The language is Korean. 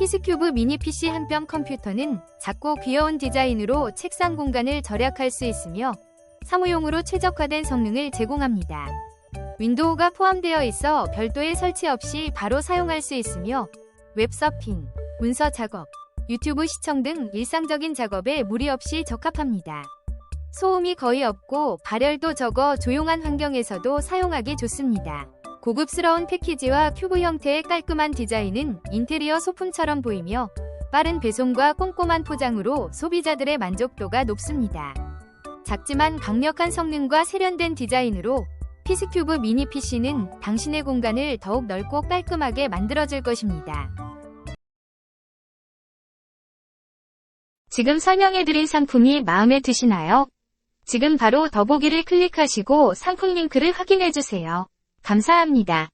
피스큐브 미니 PC 한 뼘 컴퓨터는 작고 귀여운 디자인으로 책상 공간을 절약할 수 있으며 사무용으로 최적화된 성능을 제공합니다. 윈도우가 포함되어 있어 별도의 설치 없이 바로 사용할 수 있으며 웹서핑, 문서 작업, 유튜브 시청 등 일상적인 작업에 무리 없이 적합합니다. 소음이 거의 없고 발열도 적어 조용한 환경에서도 사용하기 좋습니다. 고급스러운 패키지와 큐브 형태의 깔끔한 디자인은 인테리어 소품처럼 보이며 빠른 배송과 꼼꼼한 포장으로 소비자들의 만족도가 높습니다. 작지만 강력한 성능과 세련된 디자인으로 피스큐브 미니 PC는 당신의 공간을 더욱 넓고 깔끔하게 만들어줄 것입니다. 지금 설명해드린 상품이 마음에 드시나요? 지금 바로 더보기를 클릭하시고 상품 링크를 확인해주세요. 감사합니다.